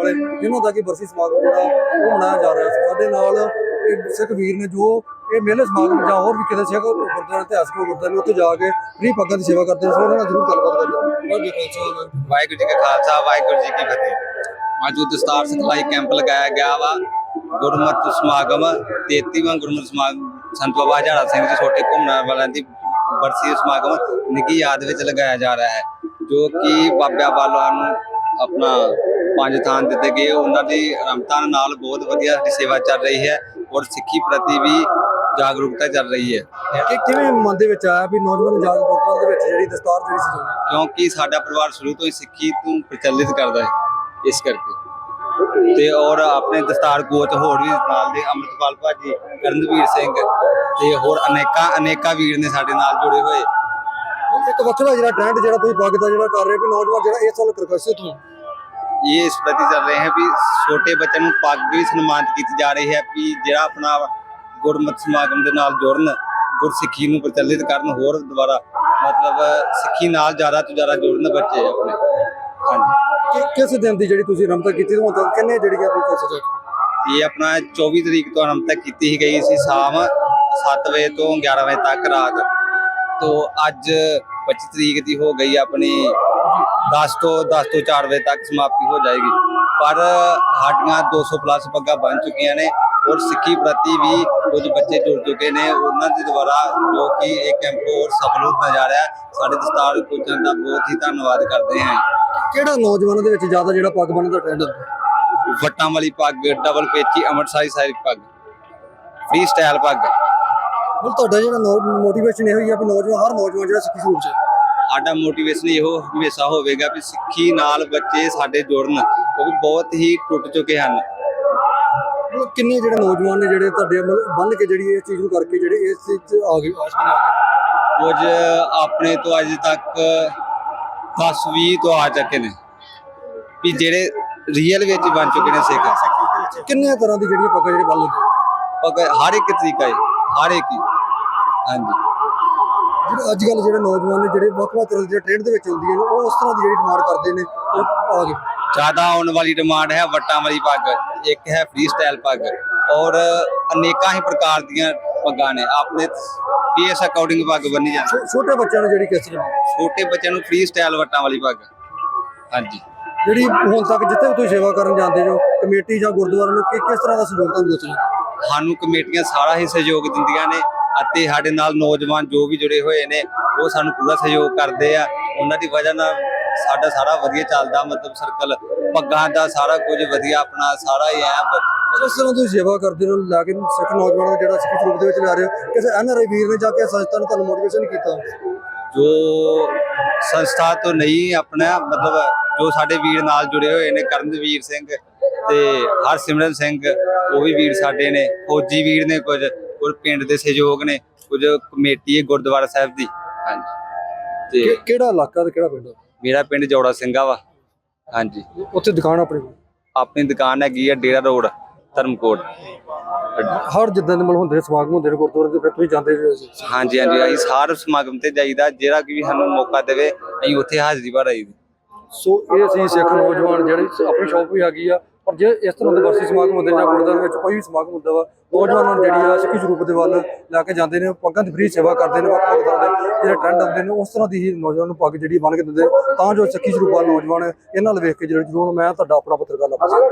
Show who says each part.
Speaker 1: ਵਾਲੇ ਜਿਨ੍ਹਾਂ ਦਾ ਕਿ ਬਰਸੀ ਸਮਾਗਮ ਜਿਹੜਾ ਉਹ ਮਨਾਇਆ ਜਾ ਰਿਹਾ ਸੀ। ਸਾਡੇ ਨਾਲ ਸਿੱਖ ਵੀਰ ਨੇ ਜੋ ਇਹ ਮੇਲੇ ਸਮਾਗਮ ਜਾਂ ਹੋਰ ਵੀ ਕਿਸੇ ਸਿੱਖ ਗੁਰਦੁਆਰੇ, ਇਤਿਹਾਸਕ ਗੁਰਦੁਆਰੇ, ਉੱਥੇ ਜਾ ਕੇ ਫ੍ਰੀ ਪੱਗਾਂ ਦੀ ਸੇਵਾ ਕਰਦੇ ਨੇ। ਉਹਨਾਂ ਨਾਲ ਜ਼ਰੂਰ ਗੱਲਬਾਤ ਕਰਦੇ ਜੀ
Speaker 2: ਵਾਹਿਗੁਰੂ ਜੀ ਕਾ ਖਾਲਸਾ, ਵਾਹਿਗੁਰੂ ਜੀ ਕੀ ਫਤਿਹ। ਅੱਜ ਦਸਤਾਰ ਸਿਖਲਾਈ ਕੈਂਪ ਲਗਾਇਆ ਗਿਆ ਵਾ। ਗੁਰਮਤਿ ਸਮਾਗਮ 33ਵਾਂ ਗੁਰਮਤਿ ਸਮਾਗਮ ਸੰਤ ਬਾਬਾ ਹਜ਼ਾਰਾ ਸਿੰਘ ਜੀ ਛੋਟੇ ਘੁੰਮਣ ਵਾਲਿਆਂ ਦੀ ਬਰਸੀ ਸਮਾਗਮ ਨਿੱਕੀ ਯਾਦ ਵਿੱਚ ਲਗਾਇਆ ਜਾ ਰਿਹਾ ਹੈ, ਜੋ ਕਿ ਬਾਬਿਆਂ ਵੱਲੋਂ ਨੂੰ ਆਪਣਾ ਪੰਜ ਥਾਂ ਦਿੱਤੇ ਗਏ। ਉਹਨਾਂ ਦੀ ਰਮਤਾਂ ਨਾਲ ਬਹੁਤ ਵਧੀਆ ਸਾਡੀ ਸੇਵਾ ਚੱਲ ਰਹੀ ਹੈ ਔਰ ਸਿੱਖੀ ਪ੍ਰਤੀ ਵੀ ਜਾਗਰੂਕਤਾ ਚੱਲ ਰਹੀ ਹੈ।
Speaker 1: ਕਿ ਕਿਵੇਂ ਮਨ ਦੇ ਵਿੱਚ ਆਇਆ ਵੀ ਨੌਜਵਾਨ ਜਾ ਕੇ ਗੁਰਦੁਆਰੇ ਦੇ ਵਿੱਚ ਜਿਹੜੀ ਦਸਤਾਰ ਜਿਹੜੀ ਸਜਾਉਣੀ
Speaker 2: ਕਿਉਂਕਿ ਸਾਡਾ ਪਰਿਵਾਰ ਸ਼ੁਰੂ ਤੋਂ ਹੀ ਸਿੱਖੀ ਤੋਂ ਪ੍ਰਚਲਿਤ ਕਰਦਾ ਹੈ ਇਸ ਕਰਕੇ। ਤੇ ਔਰ ਆਪਣੇ ਦਸਤਾਰ ਗੋਤ ਹੋਰ ਵੀ ਨਾਲ ਦੇ ਅੰਮ੍ਰਿਤਪਾਲ ਭਾਜੀ ਕਰਨਵੀਰ ਸਿੰਘ ਤੇ ਹੋਰ ਅਨੇਕਾਂ ਅਨੇਕਾਂ ਵੀਰ ਨੇ ਸਾਡੇ ਨਾਲ ਜੁੜੇ ਹੋਏ।
Speaker 1: ਇੱਕ ਵੱਖਰਾ ਜਿਹੜਾ ਟ੍ਰੈਂਡ ਜਿਹੜਾ ਤੁਸੀਂ ਪੱਗ ਦਾ ਜਿਹੜਾ ਕਰ ਰਹੇ ਹੋ ਵੀ ਨੌਜਵਾਨ ਜਿਹੜਾ ਇਸ ਵੱਲ ਕਰਕਸ਼ਿਤ ਹੋ
Speaker 2: ਇਹ ਇਸ ਪ੍ਰਤੀ ਚੱਲ ਰਹੇ ਹੈ ਵੀ ਛੋਟੇ ਬੱਚਿਆਂ ਨੂੰ ਪੱਗ ਵੀ ਸਨਮਾਨਿਤ ਕੀਤੀ ਜਾ ਰਹੀ ਹੈ ਵੀ ਜਿਹੜਾ ਆਪਣਾ ਗੁਰਮਤਿ ਸਮਾਗਮ ਦੇ ਨਾਲ ਜੁੜਨ ਗੁਰਸਿੱਖੀ ਨੂੰ ਪ੍ਰਚਲਿਤ ਕਰਨ ਹੋਰ ਦੁਬਾਰਾ ਮਤਲਬ ਸਿੱਖੀ ਨਾਲ ਜ਼ਿਆਦਾ ਤੋਂ ਜ਼ਿਆਦਾ ਜੁੜਨ ਬੱਚੇ ਆਪਣੇ। ਹਾਂਜੀ।
Speaker 1: ਕਿਸ ਦਿਨ ਦੀ ਜਿਹੜੀ ਤੁਸੀਂ ਰਮਤਾ ਕੀਤੀ ਤੇ ਤੱਕ ਕਿੰਨੇ ਜਿਹੜੀਆਂ ਤੁਸੀਂ ਸਜਾ
Speaker 2: ਇਹ ਆਪਣਾ 24 ਤਰੀਕ ਤੋਂ ਤੱਕ ਕੀਤੀ ਹੀ ਗਈ ਸੀ ਸ਼ਾਮ 7 ਵਜੇ ਤੋਂ 11 ਵਜੇ ਤੱਕ ਰਾਤ। ਤੋਂ ਅੱਜ 25 ਤਰੀਕ ਦੀ ਹੋ ਗਈ ਆਪਣੀ 10 ਤੋਂ 10 ਤੋਂ 4 ਵਜੇ ਤੱਕ ਸਮਾਪਤੀ ਹੋ ਜਾਏਗੀ। ਪਰ ਸਾਡੀਆਂ 200 ਪਲੱਸ ਪੱਗਾਂ ਬਣ ਚੁੱਕੀਆਂ ਨੇ ਔਰ ਸਿੱਖੀ ਪ੍ਰਤੀ ਵੀ ਕੁਝ ਬੱਚੇ ਜੁੜ ਚੁੱਕੇ ਨੇ। ਉਹਨਾਂ ਦੇ ਦੁਆਰਾ ਜੋ ਕਿ ਇਹ ਕੈਂਪ ਹੋਰ ਸਫਲ ਹੁੰਦਾ ਜਾ ਰਿਹਾ ਸਾਡੇ ਦਸਤਾਰ ਕੋਚਾਂ ਦਾ ਬਹੁਤ ਹੀ ਧੰਨਵਾਦ ਕਰਦੇ ਹਾਂ।
Speaker 1: ਕਿਹੜਾ ਨੌਜਵਾਨਾਂ ਦੇ ਵਿੱਚ ਜ਼ਿਆਦਾ ਜਿਹੜਾ ਪੱਗ ਬੰਨ੍ਹਣ ਦਾ ਟ੍ਰੈਂਡ
Speaker 2: ਵੱਟਾਂ ਵਾਲੀ ਪੱਗ ਡਬਲ ਪੇਚੀ ਅੰਮ੍ਰਿਤਸਰੀ ਸਾਈਜ਼ ਪੱਗ ਫ੍ਰੀ ਸਟਾਈਲ ਪੱਗ।
Speaker 1: ਹੁਣ ਤੁਹਾਡਾ ਜਿਹੜਾ ਮੋਟੀਵੇਸ਼ਨ ਇਹੋ ਹੀ ਆ ਵੀ ਨੌਜਵਾਨ ਹਰ ਨੌਜਵਾਨ ਜਿਹੜਾ ਸਿੱਖੀ ਸਰੂਪ ਚ।
Speaker 2: ਸਾਡਾ ਮੋਟੀਵੇਸ਼ਨ ਇਹੋ ਹਮੇਸ਼ਾ ਹੋਵੇਗਾ ਵੀ ਸਿੱਖੀ ਨਾਲ ਬੱਚੇ ਸਾਡੇ ਜੁੜਨ ਕਿਉਂਕਿ ਬਹੁਤ ਹੀ ਟੁੱਟ ਚੁੱਕੇ ਹਨ।
Speaker 1: ਮਤਲਬ ਕਿੰਨੇ ਜਿਹੜੇ ਨੌਜਵਾਨ ਨੇ ਜਿਹੜੇ ਤੁਹਾਡੇ ਮਤਲਬ ਬੰਨ ਕੇ ਜਿਹੜੀ ਇਸ ਚੀਜ਼ ਨੂੰ ਕਰਕੇ ਜਿਹੜੇ ਇਸ ਚੀਜ਼ 'ਚ ਆ ਗਏ ਆਸ ਬਣਾ ਗਏ?
Speaker 2: ਕੁਝ ਆਪਣੇ ਤੋਂ ਅੱਜ ਤੱਕ 10 20 ਤੋਂ ਆ ਚੁੱਕੇ ਨੇ। ਵੀ ਜਿਹੜੇ ਰੀਅਲ ਵਿੱਚ ਬਣ ਚੁੱਕੇ ਨੇ ਸਿੱਖ।
Speaker 1: ਕਿੰਨੇ ਤਰ੍ਹਾਂ ਦੀ ਜਿਹੜੀਆਂ ਪੱਗਾਂ ਜਿਹੜੇ ਬੰਨ ਲੈਂਦੇ
Speaker 2: ਪਰ ਹਰ ਇੱਕ ਤਰੀਕਾ ਹੈ ਹਰ ਇੱਕ ਹਾਂਜੀ।
Speaker 1: ਜਿਹੜੇ ਅੱਜ ਕੱਲ ਜਿਹੜੇ ਨੌਜਵਾਨ ਨੇ ਜਿਹੜੇ ਵੱਖ-ਵੱਖ ਤਰ੍ਹਾਂ ਦੇ ਟ੍ਰੈਂਡ ਦੇ ਵਿੱਚ ਹੁੰਦੀਆਂ ਨੇ ਉਹ ਉਸ ਤਰ੍ਹਾਂ ਦੀ ਜਿਹੜੀ ਡਿਮਾਂਡ ਕਰਦੇ ਨੇ ਉਹ ਆ ਗਏ।
Speaker 2: ਜ਼ਿਆਦਾ ਆਉਣ ਵਾਲੀ ਡਿਮਾਂਡ ਹੈ ਵੱਟਾਂ ਵਾਲੀ ਪੱਗ ਇੱਕ ਹੈ ਫ੍ਰੀ ਸਟਾਈਲ ਪੱਗ ਔਰ ਅਨੇਕਾਂ ਹੀ ਪ੍ਰਕਾਰ ਦੀਆਂ ਪੱਗਾਂ ਨੇ ਆਪਣੇ ਪੀਐਸ ਅਕੋਰਡਿੰਗ ਪੱਗ ਬੰਨੀ ਜਾਂਦੀ।
Speaker 1: ਛੋਟੇ ਬੱਚਿਆਂ ਨੂੰ ਜਿਹੜੀ ਕਿਸ ਤਰ੍ਹਾਂ?
Speaker 2: ਛੋਟੇ ਬੱਚਿਆਂ ਨੂੰ ਫ੍ਰੀ ਸਟਾਈਲ ਵੱਟਾਂ ਵਾਲੀ ਪੱਗ। ਹਾਂਜੀ।
Speaker 1: ਜਿਹੜੀ ਹੁਣ ਤੱਕ ਜਿੱਥੇ ਵੀ ਤੁਸੀਂ ਸੇਵਾ ਕਰਨ ਜਾਂਦੇ ਜੋ ਕਮੇਟੀ ਜਾਂ ਗੁਰਦੁਆਰਾ ਨੂੰ ਕਿ- ਕਿਸ ਤਰ੍ਹਾਂ ਦਾ ਸਹਿਯੋਗ ਤੁਹਾਨੂੰ ਦਿੱਤਾ
Speaker 2: ਸਾਨੂੰ ਕਮੇਟੀਆਂ ਸਾਰਾ ਹੀ ਸਹਿਯੋਗ ਦਿੰਦੀਆਂ ਨੇ ਅਤੇ ਸਾਡੇ ਨਾਲ ਨੌਜਵਾਨ ਜੋ ਵੀ ਜੁੜੇ ਹੋਏ ਨੇ ਉਹ ਸਾਨੂੰ ਪੂਰਾ ਸਹਿਯੋਗ ਕਰਦੇ ਆ। ਉਹਨਾਂ ਦੀ ਵਜ੍ਹਾ ਨਾਲ ਸਾਡਾ ਸਾਰਾ ਵਧੀਆ ਚੱਲਦਾ ਮਤਲਬ ਸਰਕਲ ਪੱਗਾਂ ਦਾ ਸਾਰਾ ਕੁਝ ਵਧੀਆ ਆਪਣਾ ਸਾਰਾ ਹੀ ਐ
Speaker 1: ਜਿਸ ਤਰ੍ਹਾਂ ਤੁਸੀਂ ਸੇਵਾ ਕਰਦੇ ਹੋ ਲੈ ਕੇ ਸਿੱਖ ਨੌਜਵਾਨਾਂ ਦਾ ਜਿਹੜਾ ਸਿੱਖ ਸਰੂਪ ਦੇ ਵਿੱਚ ਲਿਆ ਰਹੇ ਹੋ ਕਿਸੇ ਐਨਆਰਆਈ ਵੀਰ ਨੇ ਜਾ ਕੇ ਸੰਸਥਾ ਨੇ ਤੁਹਾਨੂੰ ਮੋਟੀਵੇਸ਼ਨ ਕੀਤਾ?
Speaker 2: ਜੋ ਸੰਸਥਾ ਤੋਂ ਨਹੀਂ ਆਪਣਾ ਮਤਲਬ ਜੋ ਸਾਡੇ ਵੀਰ ਨਾਲ ਜੁੜੇ ਹੋਏ ਨੇ ਕਰਨਵੀਰ ਸਿੰਘ ਤੇ ਹਰਸਿਮਰਨ ਸਿੰਘ ਉਹ ਵੀ ਵੀਰ ਸਾਡੇ ਨੇ ਫੌਜੀ ਵੀਰ ਨੇ ਕੁਝ। ਔਰ ਪਿੰਡ ਦੇ ਸਹਿਯੋਗ ਨੇ ਕੁਝ ਕਮੇਟੀ ਹੈ ਗੁਰਦੁਆਰਾ ਸਾਹਿਬ ਦੀ ਹਾਂਜੀ ਤੇ
Speaker 1: ਕਿ- ਕਿਹੜਾ ਇਲਾਕਾ ਤੇ ਕਿਹੜਾ ਪਿੰਡ ਆ?
Speaker 2: ਮੇਰਾ ਪਿੰਡ ਜੋੜਾ ਸਿੰਘਾ ਵਾ ਹਾਂਜੀ
Speaker 1: ਉੱਥੇ ਦੁਕਾਨ ਆਪਣੀ ਕੋਲ।
Speaker 2: ਆਪਣੀ ਦੁਕਾਨ ਹੈਗੀ ਆ ਡੇਰਾ ਰੋਡ ਧਰਮਕੋਟ
Speaker 1: ਹਰ ਜਿੱਦਾਂ ਦੇ ਮਤਲਬ ਹੁੰਦੇ ਨੇ ਸਮਾਗਮ ਹੁੰਦੇ ਨੇ ਗੁਰਦੁਆਰੇ ਦੇ ਫਿਰ ਤੁਸੀਂ ਜਾਂਦੇ।
Speaker 2: ਹਾਂਜੀ ਹਾਂਜੀ ਅਸੀਂ ਸਾਰ ਸਮਾਗਮ ਤੇ ਜਾਈਦਾ ਜਿਹੜਾ ਕਿ ਵੀ ਸਾਨੂੰ ਮੌਕਾ ਦੇਵੇ ਅਸੀਂ ਉੱਥੇ ਹਾਜ਼ਰੀ ਭਰਾਈ ਦੀ
Speaker 1: ਸੋ ਇਹ ਅਸੀਂ ਸਿੱਖ ਨੌਜਵਾਨ ਜਿਹੜੇ ਆਪਣੀ ਸ਼ੌਪ ਵੀ ਹੈਗੀ ਆ ਪਰ ਜੇ ਇਸ ਤਰ੍ਹਾਂ ਦੇ ਵਰਸੀ ਸਮਾਗਮ ਹੁੰਦੇ ਜਾਂ ਗੁਰਦੁਆਰੇ ਵਿੱਚ ਕੋਈ ਵੀ ਸਮਾਗਮ ਹੁੰਦਾ ਵਾ, ਨੌਜਵਾਨਾਂ ਨੂੰ ਜਿਹੜੀ ਆ ਸਿੱਖੀ ਸਰੂਪ ਦੇ ਵੱਲ ਲੈ ਕੇ ਜਾਂਦੇ ਨੇ, ਪੱਗਾਂ ਦੀ ਫ੍ਰੀ ਸੇਵਾ ਕਰਦੇ ਨੇ ਵੱਖ ਵੱਖ ਤਰ੍ਹਾਂ ਦੇ ਜਿਹੜੇ ਟ੍ਰੈਂਡ ਆਉਂਦੇ ਨੇ, ਉਸ ਤਰ੍ਹਾਂ ਦੀ ਹੀ ਨੌਜਵਾਨ ਨੂੰ ਪੱਗ ਜਿਹੜੀ ਬੰਨ ਕੇ ਦਿੰਦੇ, ਤਾਂ ਜੋ ਸਿੱਖੀ ਸਰੂਪ ਵਾਲੇ ਨੌਜਵਾਨ ਇਹਨਾਂ ਵੱਲ ਵੇਖ ਕੇ ਜਿਹੜੇ, ਜਰੂਰ ਮੈਂ ਤੁਹਾਡਾ ਆਪਣਾ ਪੱਤਰਕਾਰ ਲੱਭ ਸਕਾਂ